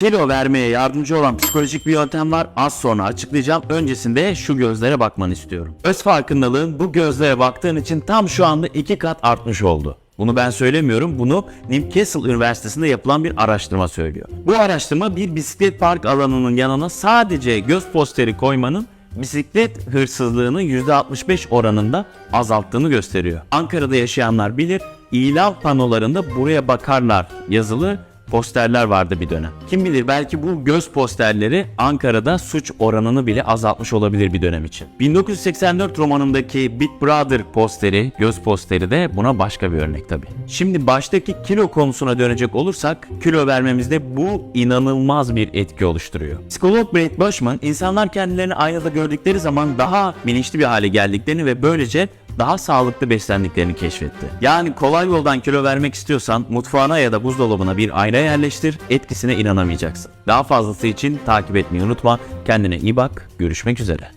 Kilo vermeye yardımcı olan psikolojik bir yöntem var. Az sonra açıklayacağım. Öncesinde şu gözlere bakmanı istiyorum. Öz farkındalığın bu gözlere baktığın için tam şu anda iki kat artmış oldu. Bunu ben söylemiyorum. Bunu Newcastle Üniversitesi'nde yapılan bir araştırma söylüyor. Bu araştırma bir bisiklet park alanının yanına sadece göz posteri koymanın bisiklet hırsızlığını %65 oranında azalttığını gösteriyor. Ankara'da yaşayanlar bilir, ilan panolarında buraya bakarlar yazılı posterler vardı bir dönem. Kim bilir belki bu göz posterleri Ankara'da suç oranını bile azaltmış olabilir bir dönem için. 1984 romanındaki Big Brother posteri, göz posteri de buna başka bir örnek tabi. Şimdi baştaki kilo konusuna dönecek olursak kilo vermemizde bu inanılmaz bir etki oluşturuyor. Psikolog Brett Bushman insanlar kendilerini aynada gördükleri zaman daha bilinçli bir hale geldiklerini ve böylece daha sağlıklı beslendiklerini keşfetti. Yani kolay yoldan kilo vermek istiyorsan mutfağına ya da buzdolabına bir ayna yerleştir, etkisine inanamayacaksın. Daha fazlası için takip etmeyi unutma. Kendine iyi bak, görüşmek üzere.